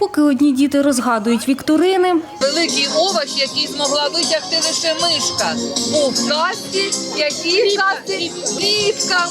Поки одні діти розгадують вікторини, Великий овоч, який змогла витягти лише мишка. Був касті, який касті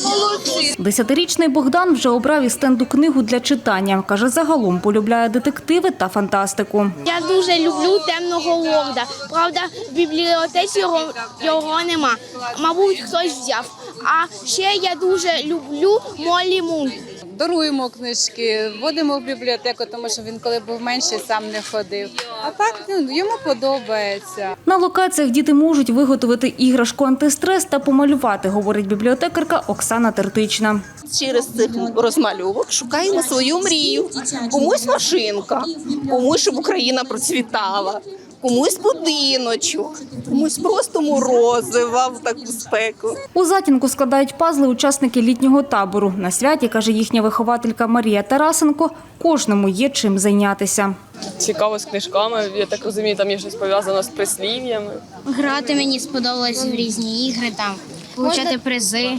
молодці. десятирічний Богдан вже обрав із стенду книгу для читання. Каже, загалом полюбляє детективи та фантастику. Я дуже люблю темного лорда. Правда, в бібліотеці його, його нема. Мабуть, хтось взяв. А ще я дуже люблю Молі Мун. Даруємо книжки, водимо в бібліотеку, тому що він коли був менший, сам не ходив. А так ну, йому подобається. На локаціях діти можуть виготовити іграшку антистрес та помалювати, говорить бібліотекарка Оксана Тертична. через цих розмальовок шукаємо свою мрію. Комусь машинка, комусь, щоб Україна процвітала, комусь будиночок, комусь просто морозива в таку спеку. У затінку складають пазли учасники літнього табору. На святі, каже їхня вихователька Марія Тарасенко, кожному є чим зайнятися. цікаво з книжками. Я так розумію, там є щось пов'язано з прислів'ями. Грати мені сподобалось в різні ігри, там получати призи.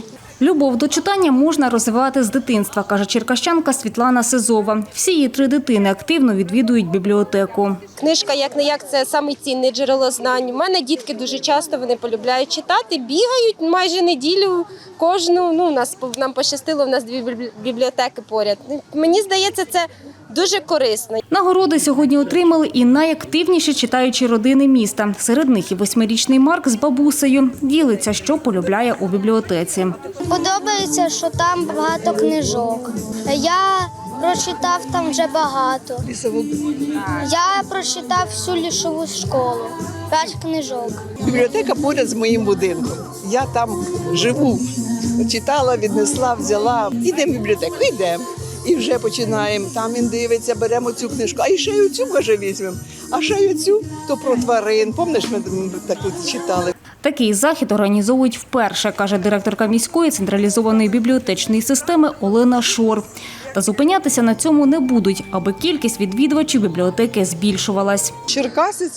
Любов до читання можна розвивати з дитинства, каже черкащанка Світлана Сизова. Всі її три дитини активно відвідують бібліотеку. Книжка, як не як, це саме цінне джерело знань. У мене дітки дуже часто вони полюбляють читати, бігають майже неділю кожну. Ну, у нас нам пощастило, у нас дві бібл- бібліотеки поряд. Мені здається, це дуже корисно. Нагороди сьогодні отримали і найактивніші читаючі родини міста. Серед них і восьмирічний Марк з бабусею ділиться, що полюбляє у бібліотеці. Подобається, що там багато книжок. Я прочитав там вже багато. Я прочитав всю лісову школу. П'ять книжок. Бібліотека поряд з моїм будинком. Я там живу. Читала, віднесла, взяла. Ідемо в бібліотеку, йдемо. І вже починаємо. Там він дивиться, беремо цю книжку. А і ще й оцю, каже, візьмемо. А ще й оцю, то про тварин. Пам'ятаєш, ми таку читали. Такий захід організовують вперше, каже директорка міської централізованої бібліотечної системи Олена Шор. Та зупинятися на цьому не будуть, аби кількість відвідувачів бібліотеки збільшувалась. Черкаси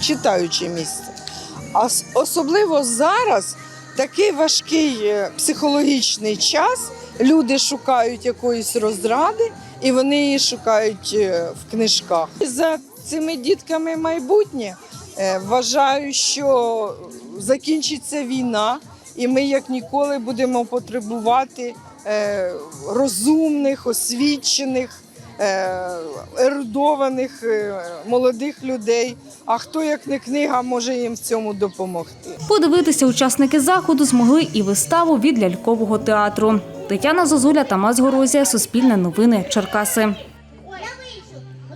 читаюче місце. А особливо зараз такий важкий е, психологічний час. Люди шукають якоїсь розради, і вони її шукають е, в книжках. За цими дітками майбутнє Е, вважаю, що закінчиться війна, і ми як ніколи будемо потребувати е, розумних, освічених ерудованих молодих людей. А хто як не книга може їм в цьому допомогти? Подивитися учасники заходу змогли і виставу від лялькового театру. Тетяна Зозуля, Тамас Горозія, Суспільне новини, Черкаси.